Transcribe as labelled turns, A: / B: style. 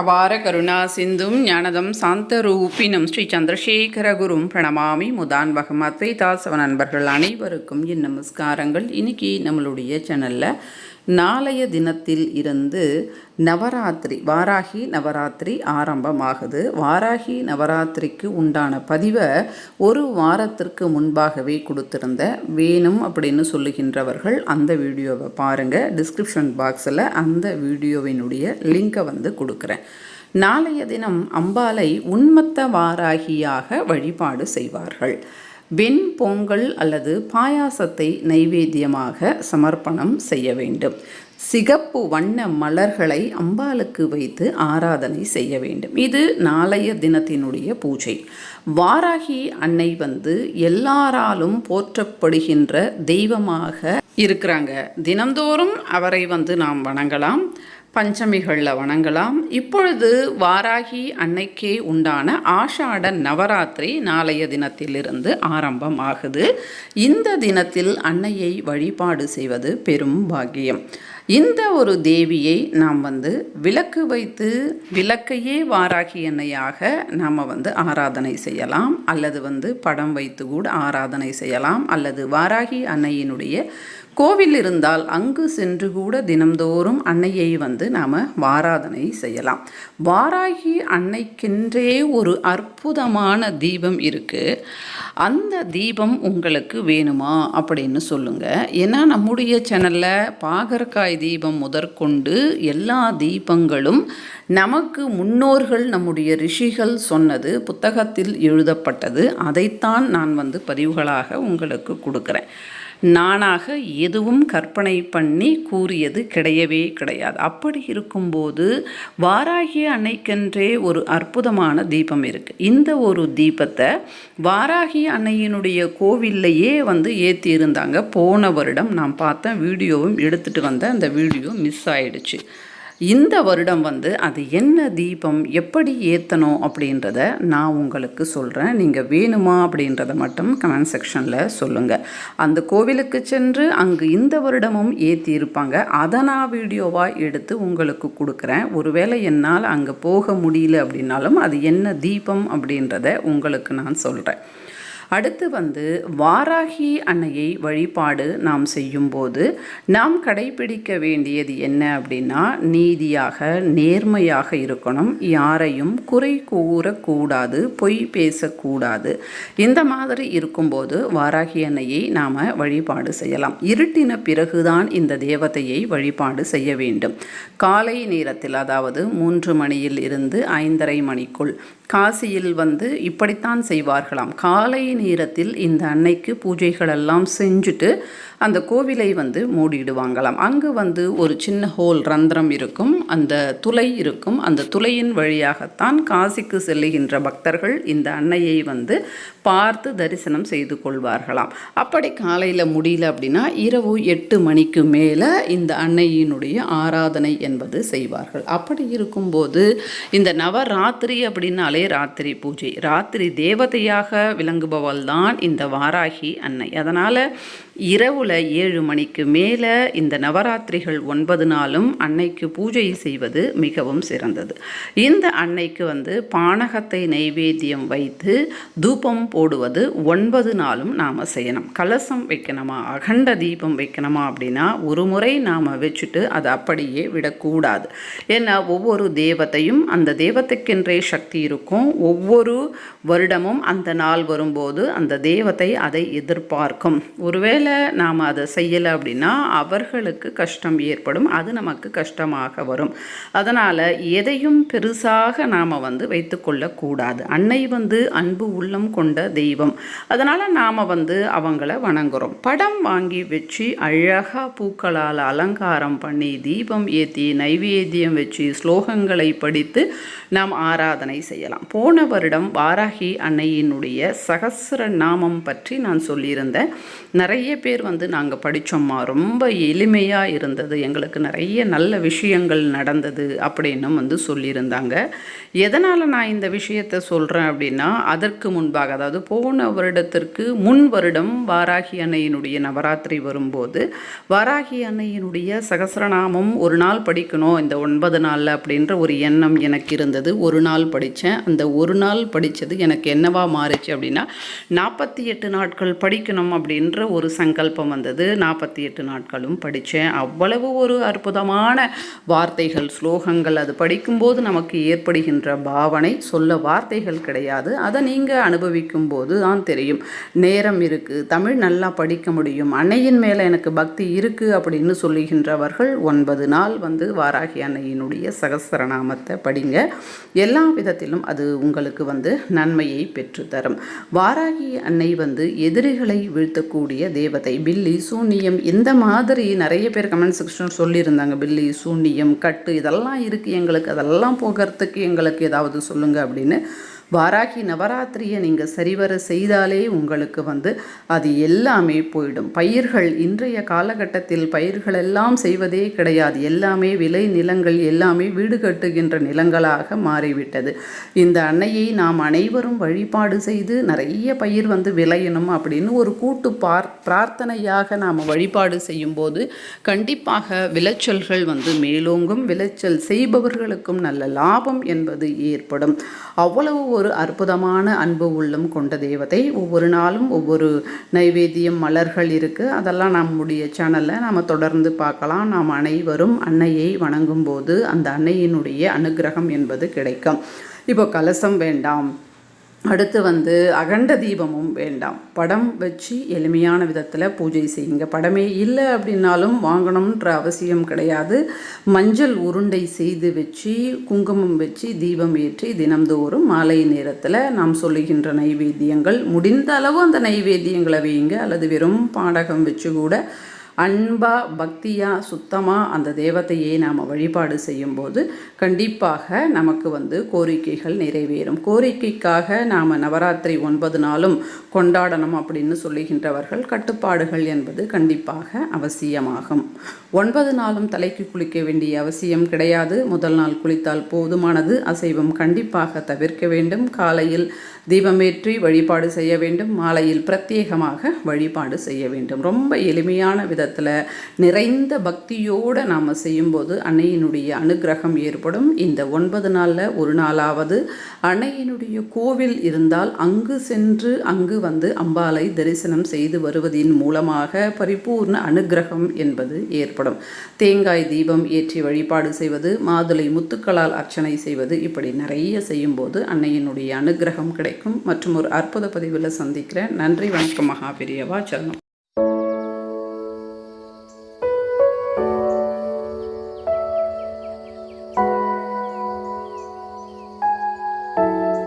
A: அபார கருணா சிந்தும் ஞானதம் சாந்த ரூபினம் ஸ்ரீ சந்திரசேகர குரும் பிரணமாமி முதான் பகம் அத்வைதாசவ நண்பர்கள் அனைவருக்கும் என் நமஸ்காரங்கள். இன்னைக்கு நம்மளுடைய சேனலில் நாளைய தினத்தில் இருந்து நவராத்திரி வாராகி நவராத்திரி ஆரம்பமாகுது. வாராகி நவராத்திரிக்கு உண்டான பதிவை ஒரு வாரத்திற்கு முன்பாகவே கொடுத்துருந்த வேணும் அப்படின்னு சொல்லுகின்றவர்கள் அந்த வீடியோவை பாருங்கள் டிஸ்கிரிப்ஷன் பாக்ஸில் அந்த வீடியோவினுடைய லிங்கை வந்து கொடுக்குறேன். நாளைய தினம் அம்பாலை உன்மத்த வாராகியாக வழிபாடு செய்வார்கள். வெண் பொங்கல் அல்லது பாயாசத்தை நைவேத்தியமாக சமர்ப்பணம் செய்ய வேண்டும். சிகப்பு வண்ண மலர்களை அம்பாளுக்கு வைத்து ஆராதனை செய்ய வேண்டும். இது நாளைய தினத்தினுடைய பூஜை. வாராகி அன்னை வந்து எல்லாராலும் போற்றப்படுகின்ற தெய்வமாக இருக்கிறாங்க. தினந்தோறும் அவரை வந்து நாம் வணங்கலாம். பஞ்சமிகளில் வணங்கலாம். இப்பொழுது வாராகி அன்னைக்கே உண்டான ஆஷாட நவராத்திரி நாளைய தினத்திலிருந்து ஆரம்பம் ஆகுது இந்த தினத்தில் அன்னையை வழிபாடு செய்வது பெரும் பாக்கியம். இந்த ஒரு தேவியை நாம் வந்து விளக்கு வைத்து விளக்கையே வாராகி அன்னையாக நாம் வந்து ஆராதனை செய்யலாம். அல்லது வந்து படம் வைத்து கூட ஆராதனை செய்யலாம். அல்லது வாராகி அன்னையினுடைய கோவில் இருந்தால் அங்கு சென்று கூட தினம்தோறும் அன்னையை வந்து நாம் வாராதனை செய்யலாம். வாராகி அன்னைக்கென்றே ஒரு அற்புதமான தீபம் இருக்குது அந்த தீபம் உங்களுக்கு வேணுமா அப்படின்னு சொல்லுங்கள் ஏன்னா நம்முடைய சேனலில் பாகற்காய் தீபம் முதற்கொண்டு எல்லா தீபங்களும் நமக்கு முன்னோர்கள் நம்முடைய ரிஷிகள் சொன்னது புத்தகத்தில் எழுதப்பட்டது. அதைத்தான் நான் வந்து பதிவுகளாக உங்களுக்கு கொடுக்குறேன். நானாக எதுவும் கற்பனை பண்ணி கூறியது கிடையவே கிடையாது. அப்படி இருக்கும்போது வாராகி அன்னைக்கென்றே ஒரு அற்புதமான தீபம் இருக்குது இந்த ஒரு தீபத்தை வாராகி அன்னையினுடைய கோவில்லையே வந்து ஏற்றி இருந்தாங்க போன வருடம் நான் பார்த்தேன் வீடியோவும் எடுத்துகிட்டு வந்தேன் அந்த வீடியோ மிஸ் ஆயிடுச்சு. இந்த வருடம் வந்து அது என்ன தீபம் எப்படி ஏற்றணும் அப்படின்றத நான் உங்களுக்கு சொல்கிறேன் நீங்கள் வேணுமா அப்படின்றத மட்டும் கமெண்ட் செக்ஷனில் சொல்லுங்கள் அந்த கோவிலுக்கு சென்று அங்கு இந்த வருடமும் ஏற்றி இருப்பாங்க அதை நான் வீடியோவாக எடுத்து உங்களுக்கு கொடுக்குறேன். ஒருவேளை என்னால் அங்கே போக முடியல அப்படின்னாலும் அது என்ன தீபம் அப்படின்றத உங்களுக்கு நான் சொல்கிறேன் அடுத்து வந்து வாராகி அன்னையை வழிபாடு நாம் செய்யும்போது நாம் கடைபிடிக்க வேண்டியது என்ன அப்படின்னா நீதியாக நேர்மையாக இருக்கணும். யாரையும் குறை கூறக்கூடாது பொய் பேசக்கூடாது. இந்த மாதிரி இருக்கும்போது வாராகி அன்னையை நாம் வழிபாடு செய்யலாம். இருட்டின பிறகுதான் இந்த தேவதையை வழிபாடு செய்ய வேண்டும். காலை நேரத்தில் அதாவது மூன்று மணியில் இருந்து ஐந்தரை மணிக்குள் காசியில் வந்து இப்படித்தான் செய்வார்களாம். காலை நேரத்தில் இந்த அன்னைக்கு பூஜைகளெல்லாம் செஞ்சுட்டு அந்த கோவிலை வந்து மூடிடுவாங்களாம். அங்கு வந்து ஒரு சின்ன ஹோல் ரந்திரம் இருக்கும். அந்த துளை இருக்கும். அந்த துளையின் வழியாகத்தான் காசிக்கு செல்லுகின்ற பக்தர்கள் இந்த அன்னையை வந்து பார்த்து தரிசனம் செய்து கொள்வார்களாம். அப்படி காலையில் முடியல அப்படின்னா இரவு எட்டு மணிக்கு மேலே இந்த அன்னையினுடைய ஆராதனை என்பது செய்வார்கள். அப்படி இருக்கும்போது இந்த நவராத்திரி அப்படின்னாலே ராத்திரி பூஜை. ராத்திரி தேவதையாக விளங்குபவள் தான் இந்த வாராகி அன்னை. அதனால் இரவுல ஏழு மணிக்கு மேலே இந்த நவராத்திரிகள் ஒன்பது நாளும் அன்னைக்கு பூஜை செய்வது மிகவும் சிறந்தது. இந்த அன்னைக்கு வந்து பானகத்தை நைவேத்தியம் வைத்து தூபம் போடுவது ஒன்பது நாளும் நாம் செய்யணும். கலசம் வைக்கணுமா? அகண்ட தீபம் வைக்கணுமா அப்படின்னா ஒரு முறை நாம் வச்சுட்டு அதை அப்படியே விடக்கூடாது. ஏன்னா ஒவ்வொரு தேவத்தையும் அந்த தேவத்தைக்கென்றே சக்தி இருக்கும். ஒவ்வொரு வருடமும் அந்த நாள் வரும்போது அந்த தேவத்தை அதை எதிர்பார்க்கும். ஒருவேளை நாம் அதை செய்யலை அப்படின்னா அவர்களுக்கு கஷ்டம் ஏற்படும். அது நமக்கு கஷ்டமாக வரும். அதனால் எதையும் பெருசாக நாம் வந்து வைத்துக்கொள்ளக்கூடாது அன்னை வந்து அன்பு உள்ளம் கொண்ட தெய்வம். அதனால் நாம் வந்து அவங்கள வணங்குகிறோம் படம் வாங்கி வச்சு அழகாக பூக்களால் அலங்காரம் பண்ணி தீபம் ஏற்றி நைவேத்தியம் வச்சு ஸ்லோகங்களை படித்து நாம் ஆராதனை செய்யலாம். போன வருடம் வாராகி அன்னையினுடைய சகசிர நாமம் பற்றி நான் சொல்லியிருந்தேன். நிறைய பேர் வந்து நாங்கள் படித்தோம்மா ரொம்ப எளிமையாக இருந்தது. எங்களுக்கு நிறைய நல்ல விஷயங்கள் நடந்தது அப்படின்னும் வந்து சொல்லியிருந்தாங்க. எதனால் நான் இந்த விஷயத்தை சொல்கிறேன் அப்படின்னா அதற்கு முன்பாக அதாவது போன வருடத்திற்கு முன் வருடம் வாராகி அன்னையினுடைய நவராத்திரி வரும்போது வாராகி அன்னையினுடைய சகசரநாமம் ஒரு நாள் படிக்கணும் இந்த ஒன்பது நாளில் அப்படின்ற ஒரு எண்ணம் எனக்கு இருந்தது. ஒரு நாள் படித்தேன். அந்த ஒரு நாள் படித்தது எனக்கு என்னவா மாறுச்சு அப்படின்னா நாற்பத்தி எட்டு நாட்கள் படிக்கணும் அப்படின்ற ஒரு சங்கல்பம் வந்தது. நாற்பத்தி எட்டு நாட்களும் படித்தேன். அவ்வளவு ஒரு அற்புதமான வார்த்தைகள் ஸ்லோகங்கள் அது படிக்கும்போது நமக்கு ஏற்படுகின்ற பாவனை. சொல்ல வார்த்தைகள் கிடையாது. அதை நீங்கள் அனுபவிக்கும் போது தான் தெரியும். நேரம் இருக்குது தமிழ் நல்லா படிக்க முடியும். அன்னையின் மேலே எனக்கு பக்தி இருக்குது அப்படின்னு சொல்லுகின்றவர்கள் ஒன்பது நாள் வந்து வாராகி அன்னையினுடைய சகசரநாமத்தை படிங்க. எல்லா விதத்திலும் அது உங்களுக்கு வந்து நன்மையை பெற்றுத்தரும். வாராகி அன்னை வந்து எதிரிகளை வீழ்த்தக்கூடிய தெய்வத்தை பில்லி சூன்யம் இந்த மாதிரி நிறைய பேர் கமெண்ட் செக்ஷன் சொல்லியிருந்தாங்க. பில்லி சூன்யம் கட்டு இதெல்லாம் இருக்குது எங்களுக்கு. அதெல்லாம் போகிறதுக்கு எங்களுக்கு ஏதாவது சொல்லுங்கள் அப்படின்னு. வாராகி நவராத்திரியை நீங்கள் சரிவர செய்தாலே உங்களுக்கு வந்து அது எல்லாமே போயிடும். பயிர்கள் இன்றைய காலகட்டத்தில் பயிர்கள் எல்லாம் செய்வதே கிடையாது. எல்லாமே விளை நிலங்கள் எல்லாமே வீடு கட்டுகின்ற நிலங்களாக மாறிவிட்டது. இந்த அன்னையை நாம் அனைவரும் வழிபாடு செய்து நிறைய பயிர் வந்து விளையணும் அப்படின்னு ஒரு கூட்டு பார் பிரார்த்தனையாக நாம் வழிபாடு செய்யும்போது கண்டிப்பாக விளைச்சல்கள் வந்து மேலோங்கும். விளைச்சல் செய்பவர்களுக்கும் நல்ல லாபம் என்பது ஏற்படும். அவ்வளவு ஒரு அற்புதமான அன்பு உள்ளம் கொண்ட தேவதை ஒவ்வொரு நாளும் ஒவ்வொரு நைவேத்தியம் மலர்கள் இருக்குது அதெல்லாம் நம்முடைய சேனலில் நாம் தொடர்ந்து பார்க்கலாம். நாம் அனைவரும் அன்னையை வணங்கும் போது அந்த அன்னையினுடைய அனுகிரகம் என்பது கிடைக்கும். இப்போ கலசம் வேண்டாம். அடுத்து வந்து அகண்ட தீபமும் வேண்டாம். படம் வச்சு எளிமையான விதத்தில் பூஜை செய்யுங்க. படமே இல்லை அப்படின்னாலும் வாங்கணுன்ற அவசியம் கிடையாது. மஞ்சள் உருண்டை செய்து வச்சு குங்குமம் வச்சு தீபம் ஏற்றி தினம்தோறும் மாலை நேரத்தில் நாம் சொல்லுகின்ற நைவேத்தியங்கள். முடிந்த அளவு அந்த நைவேத்தியங்களை வையுங்க. அல்லது வெறும் பாடகம் வச்சு கூட அன்பாக பக்தியாக சுத்தமாக அந்த தெய்வத்தையே நாம் வழிபாடு செய்யும்போது கண்டிப்பாக நமக்கு வந்து கோரிக்கைகள் நிறைவேறும். கோரிக்கைக்காக நாம் நவராத்திரி ஒன்பது நாளும் கொண்டாடணும் அப்படின்னு சொல்லுகின்றவர்கள் கட்டுப்பாடுகள் என்பது கண்டிப்பாக அவசியமாகும். ஒன்பது நாளும் தலைக்கு குளிக்க வேண்டிய அவசியம் கிடையாது. முதல் நாள் குளித்தால் போதுமானது. அசைவம் கண்டிப்பாக தவிர்க்க வேண்டும். காலையில் தீபமேற்றி வழிபாடு செய்ய வேண்டும். மாலையில் பிரத்யேகமாக வழிபாடு செய்ய வேண்டும். ரொம்ப எளிமையான வித விதத்தில் நிறைந்த பக்தியோடு நாம் செய்யும்போது அன்னையினுடைய அனுகிரகம் ஏற்படும். இந்த ஒன்பது நாளில் ஒரு நாளாவது அன்னையினுடைய கோவில் இருந்தால் அங்கு சென்று அங்கு வந்து அம்பாலை தரிசனம் செய்து வருவதின் மூலமாக பரிபூர்ண அனுகிரகம் என்பது ஏற்படும். தேங்காய் தீபம் ஏற்றி வழிபாடு செய்வது மாதுளை முத்துக்களால் அர்ச்சனை செய்வது இப்படி நிறைய செய்யும்போது அன்னையினுடைய அனுகிரகம் கிடைக்கும். மற்றும் ஒரு அற்புத பதிவில் சந்திக்கிறேன். நன்றி வணக்கம் மகாபிரியவா சரணம்.